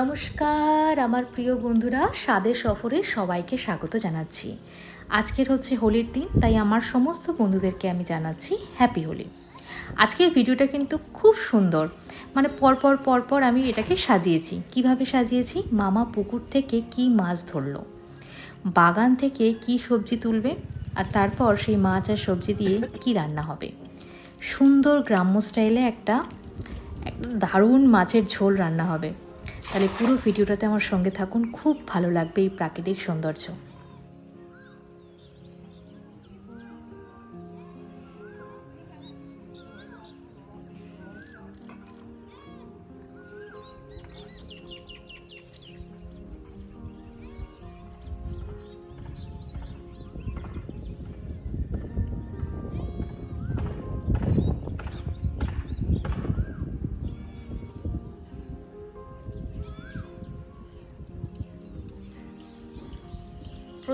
নমস্কার, আমার প্রিয় বন্ধুরা, স্বাদের সফরে সবাইকে স্বাগত জানাচ্ছি। আজকের হচ্ছে হোলির দিন, তাই আমার সমস্ত বন্ধুদেরকে আমি জানাচ্ছি হ্যাপি হোলি আজকের ভিডিওটা কিন্তু খুব সুন্দর। মানে পরপর পরপর আমি এটাকে সাজিয়েছি। কীভাবে সাজিয়েছি? মামা পুকুর থেকে কি মাছ ধরলো? বাগান থেকে কি সবজি তুলবে? আর তারপর সেই মাছ আর সবজি দিয়ে কি রান্না হবে? সুন্দর গ্রাম্য স্টাইলে একটা একটা দারুণ মাছের ঝোল রান্না হবে। তাহলে পুরো ভিডিওটাতে আমার সঙ্গে থাকুন। খুব ভালো লাগবে এই প্রাকৃতিক সৌন্দর্য।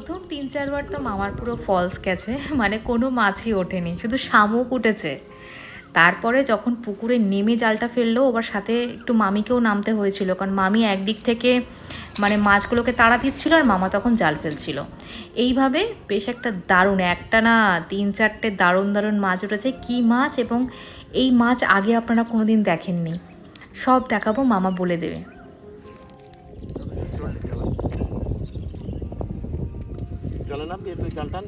প্রথম তিন, চারবার তো মামার পুরো ফলস গেছে মানে কোনো মাছই ওঠেনি, শুধু শামুক উঠেছে। তারপরে যখন পুকুরে নেমে জালটা ফেলল ওবার সাথে একটু মামিকেও নামতে হয়েছিল, কারণ মামি একদিক থেকে মানে মাছগুলোকে তাড়া দিচ্ছিল আর মামা তখন জাল ফেলছিল। এইভাবে বেশ একটা দারুণ, একটা না তিন, চারটে দারুণ দারুণ মাছ উঠেছে। কী মাছ? এবং এই মাছ আগে আপনারা কোনো দিন দেখেননি। সব দেখাবো, মামা বলে দেবে। চলো না তুই তুই টান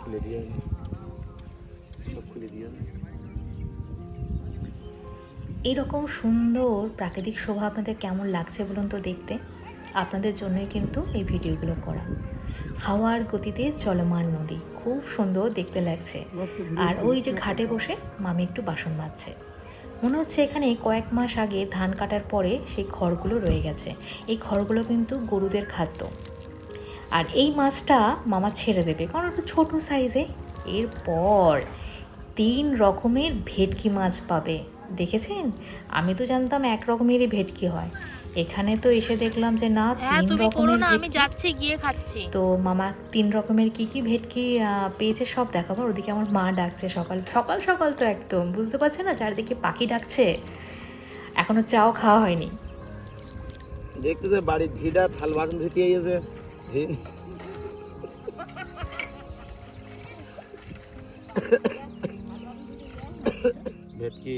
খুলে দিয়ে সব খুলে দিয়ে এরকম সুন্দর প্রাকৃতিক শোভা আপনাদের কেমন লাগছে বলুন তো দেখতে? আপনাদের জন্যই কিন্তু এই ভিডিওগুলো করা। হাওয়ার গতিতে চলমান নদী। খুব সুন্দর দেখতে লাগছে। আর ওই যে ঘাটে বসে মামি একটু বাসন মাজছে। মনে হচ্ছে এখানে কয়েক মাস আগে ধান কাটার পরে সেই খড়গুলো রয়ে গেছে। এই খড়গুলো কিন্তু গরুদের খাদ্য। আর এই মাছটা মামা ছেড়ে দেবে, কারণ একটু ছোটো সাইজে। এরপর তিন রকমের ভেটকি মাছ পাবে। দেখেছেন? আমি তো জানতাম এক রকমেরই ভেটকি হয়। এখানে তো এসে দেখলাম যে না হ্যাঁ তিন রকমের আমি যাচ্ছি গিয়ে খাচ্ছি। তো মামা তিন রকমের কি কি ভেটকি পেয়েছে সব দেখাবো। ওদিকে আমার মা ডাকছে সকাল সকাল সকাল তো একদম। বুঝতে পারছে না চারিদিকে পাখি ডাকছে। এখনও চাও খাওয়া হয়নি। দেখতে যে বাড়ির ঝিটা থাল বাসন ধুতে গেছে ভেটকি।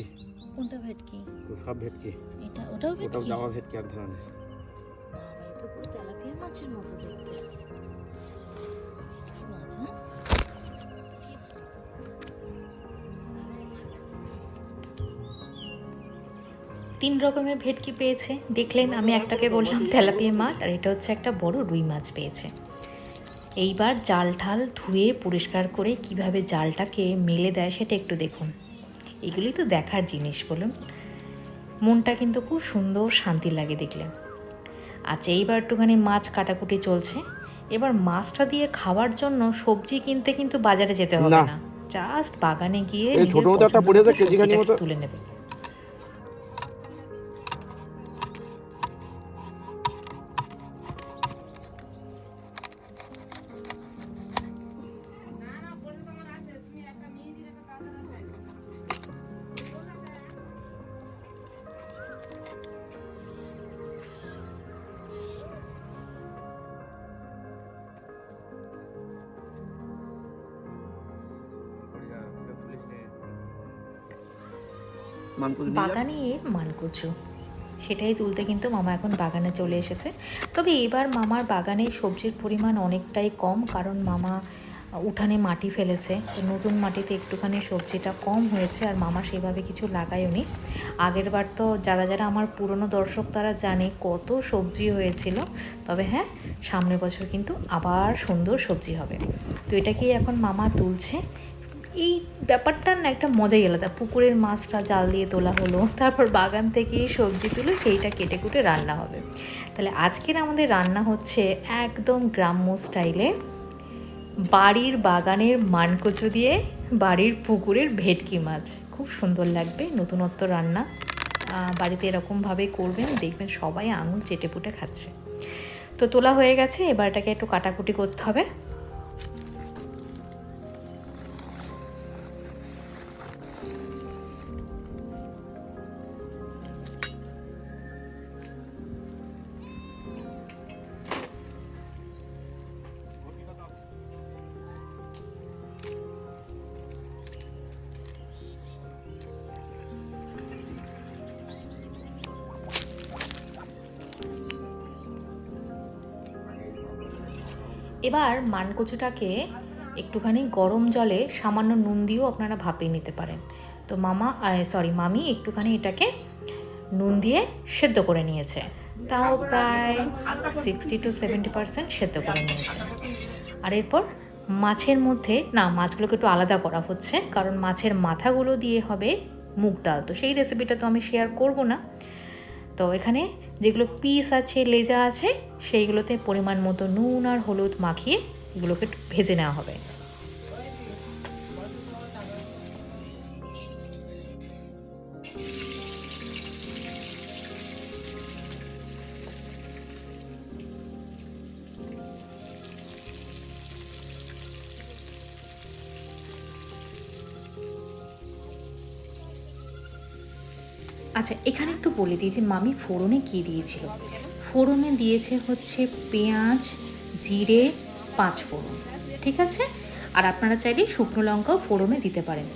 কোনটা ভেটকি? সব ভেটকি। এটা ওটাও ভেটকি? ওটাও জামা ভেটকি এক ধরনের। বাবা, তো পুরো তেলাপিয়া মাছের মতো দেখতে। মাছ, হ্যাঁ? তিন রকমের ভেটকি পেয়েছে। দেখলেন আমি একটাকে বললাম তেলাপিয়া মাছ আর এটা হচ্ছে একটা বড় রুই মাছ পেয়েছে। এইবার জাল ঠাল ধুয়ে পরিষ্কার করে কীভাবে জালটাকে মেলে দেয় সেটা একটু দেখুন। এগুলি তো দেখার জিনিস বলুন। মনটা কিন্তু খুব সুন্দর শান্তি লাগে দেখলে। আচ্ছা এইবার একটুখানি মাছ কাটাকুটি চলছে। এবার মাছটা দিয়ে খাওয়ার জন্য সবজি কিনতে কিন্তু বাজারে যেতে হবে না। জাস্ট বাগানে গিয়ে তুলে নিজের বাগানের মানকুচু। সেটাই তুলতে কিন্তু মামা এখন বাগানে চলে এসেছে। তবে এবার মামার বাগানে সবজির পরিমাণ অনেকটাই কম, কারণ মামা উঠানে মাটি ফেলেছে। তো নতুন মাটিতে একটুখানি সবজিটা কম হয়েছে, আর মামা সেভাবে কিছু লাগায়ওনি আগের বার তো যারা যারা আমার পুরনো দর্শক তারা জানে কত সবজি হয়েছিল। তবে হ্যাঁ সামনের বছর কিন্তু আবার সুন্দর সবজি হবে। তো এটাকেই এখন মামা তুলছে। এই ব্যাপারটা না একটা মজাই আলাদা। পুকুরের মাছটা জাল দিয়ে তোলা হলো, তারপর বাগান থেকে সবজি তুলে সেইটা কেটে কুটে রান্না হবে। তাহলে আজকের আমাদের রান্না হচ্ছে একদম গ্রাম্য স্টাইলে বাড়ির বাগানের মানকচু দিয়ে বাড়ির পুকুরের ভেটকি মাছ। খুব সুন্দর লাগবে, নতুনত্ব রান্না। বাড়িতে এরকমভাবে করবেন, দেখবেন সবাই আঙুল চেটে পুটে খাচ্ছে। তো তোলা হয়ে গেছে, এবার এটাকে একটু কাটাকুটি করতে হবে। এবার মানকচুটাকে একটুখানি গরম জলে সামান্য নুন দিয়েও আপনারা ভাপিয়ে নিতে পারেন। তো মামা সরি মামি একটুখানি এটাকে নুন দিয়ে সেদ্ধ করে নিয়েছে। তাও প্রায় সিক্সটি টু সেভেন্টি পার্সেন্ট সেদ্ধ করে নিয়েছে। আর এরপর মাছের মধ্যে, না, মাছগুলোকে একটু আলাদা করা হচ্ছে, কারণ মাছের মাথাগুলো দিয়ে হবে মুগ ডাল। তো সেই রেসিপিটা তো আমি শেয়ার করব না। তো এখানে যেগুলো পিস আছে, লেজা আছে, সেইগুলোতে পরিমাণ মতো নুন আর হলুদ মাখিয়ে এগুলোকে ভেজে নেওয়া হবে। আচ্ছা এখানে একটু বলে দিই যে মামি ফোড়নে কী দিয়েছিল। ফোড়নে দিয়েছে হচ্ছে পেঁয়াজ, জিরে, পাঁচ ফোড়ন, ঠিক আছে? আর আপনারা চাইলে শুকনো লঙ্কাও ফোড়নে দিতে পারেন।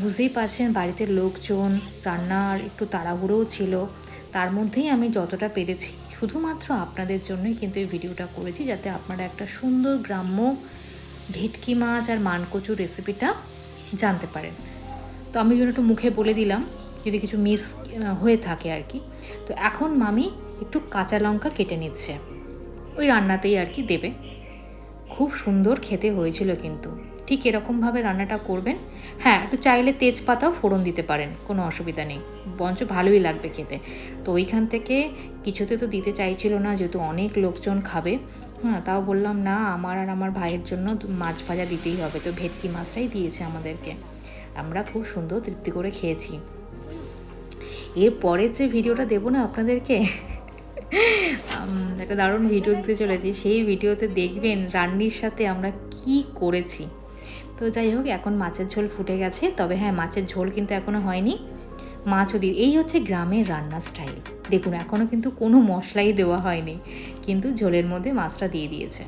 বুঝতেই পারছেন, বাড়িতে লোকজন, রান্নার একটু তাড়াহুড়োও ছিল। তার মধ্যেই আমি যতটা পেরেছি। শুধুমাত্র আপনাদের জন্যই কিন্তু এই ভিডিওটা করেছি, যাতে আপনারা একটা সুন্দর গ্রাম্য ভেটকি মাছ আর মানকচুর রেসিপিটা জানতে পারেন। তো আমি যেন একটু মুখে বলে দিলাম। যদি কিছু মিস হয়ে থাকে আর কি। তো এখন মামি একটু কাঁচা লঙ্কা কেটে নিচ্ছে। ওই রান্নাতেই আর কি দেবে। খুব সুন্দর খেতে হয়েছিল কিন্তু। ঠিক এরকমভাবে রান্নাটা করবেন। হ্যাঁ একটু চাইলে তেজপাতাও ফোড়ন দিতে পারেন, কোনো অসুবিধা নেই। বঞ্চ ভালোই লাগবে খেতে। তো ওইখান থেকে কিছুতে তো দিতে চাইছিল না, যেহেতু অনেক লোকজন খাবে। হ্যাঁ তাও বললাম, না, আমার আর আমার ভাইয়ের জন্য মাছ ভাজা দিতেই হবে। তো ভেটকি মাছটাই দিয়েছে আমাদেরকে। আমরা খুব সুন্দর তৃপ্তি করে খেয়েছি। এর পরের যে ভিডিওটা দেবো না আপনাদেরকে? একটা দারুণ ভিডিও দিতে চলেছি। সেই ভিডিওতে দেখবেন রান্নির সাথে আমরা কি করেছি। তো যাই হোক, এখন মাছের ঝোল ফুটে গেছে। তবে হ্যাঁ মাছের ঝোল কিন্তু এখনও হয়নি। মাছও দিই এই হচ্ছে গ্রামের রান্নার স্টাইল। দেখুন এখনও কিন্তু কোনো মশলাই দেওয়া হয়নি। কিন্তু ঝোলের মধ্যে মাছটা দিয়ে দিয়েছে।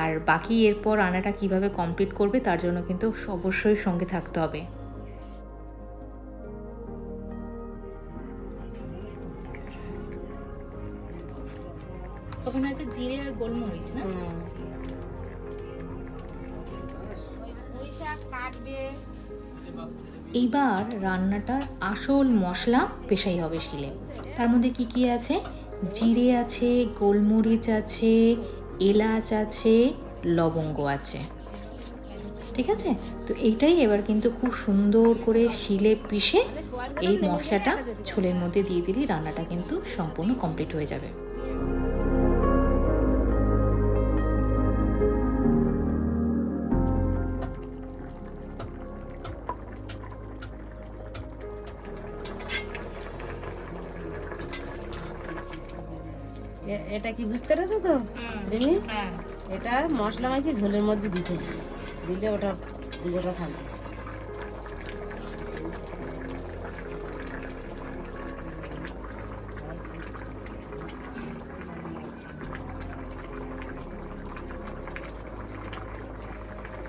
আর বাকি এরপর রান্নাটা কীভাবে কমপ্লিট করবে, তার জন্য কিন্তু অবশ্যই সঙ্গে থাকতে হবে। ওখানে আছে জিরে আর গোলমরিচ না? এইবার রান্নাটার আসল মশলা পেশাই হবে শিলে। তার মধ্যে কি কি আছে? জিরে আছে গোলমরিচ আছে এলাচ আছে লবঙ্গ আছে। ঠিক আছে? তো এইটাই এবার কিন্তু খুব সুন্দর করে শিলে পিষে এই মশলাটা ছোলের মধ্যে দিয়ে দিলেই রান্নাটা কিন্তু সম্পূর্ণ কমপ্লিট হয়ে যাবে। এটা কি বুঝতে পেরেছ তো? রিমি? এটা মশলা মাখি ঝোলের মধ্যে দিতে দিলে ওটা গোটা থাকবে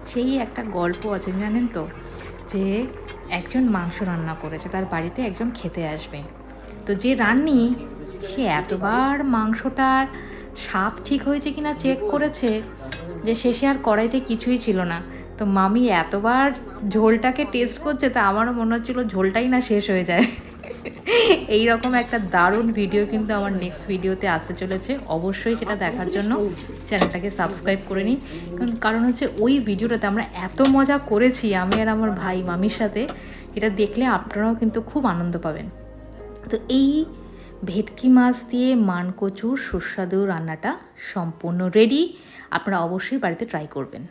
সেই একটা গল্প আছে জানেন তো? যে একজন মাংস রান্না করেছে তার বাড়িতে একজন খেতে আসবে। তো যে রান্নি সে এতবার মাংসটার স্বাদ ঠিক হয়েছে কিনা চেক করেছে যে শেষে আর কড়াইতে কিছুই ছিল না। তো মামি এতবার ঝোলটাকে টেস্ট করছে তা আমারও মনে হচ্ছিল ঝোলটাই না শেষ হয়ে যায়। এই রকম একটা দারুণ ভিডিও কিন্তু আমার নেক্সট ভিডিওতে আসতে চলেছে। অবশ্যই সেটা দেখার জন্য চ্যানেলটাকে সাবস্ক্রাইব করে নিই কারণ কারণ হচ্ছে ওই ভিডিওটাতে আমরা এত মজা করেছি, আমি আর আমার ভাই মামির সাথে। এটা দেখলে আপনারাও কিন্তু খুব আনন্দ পাবেন। তো এই ভেটকি মাছ দিয়ে মানকচুর সুস্বাদু রান্নাটা সম্পূর্ণ রেডি আপনারা অবশ্যই বাড়িতে ট্রাই করবেন।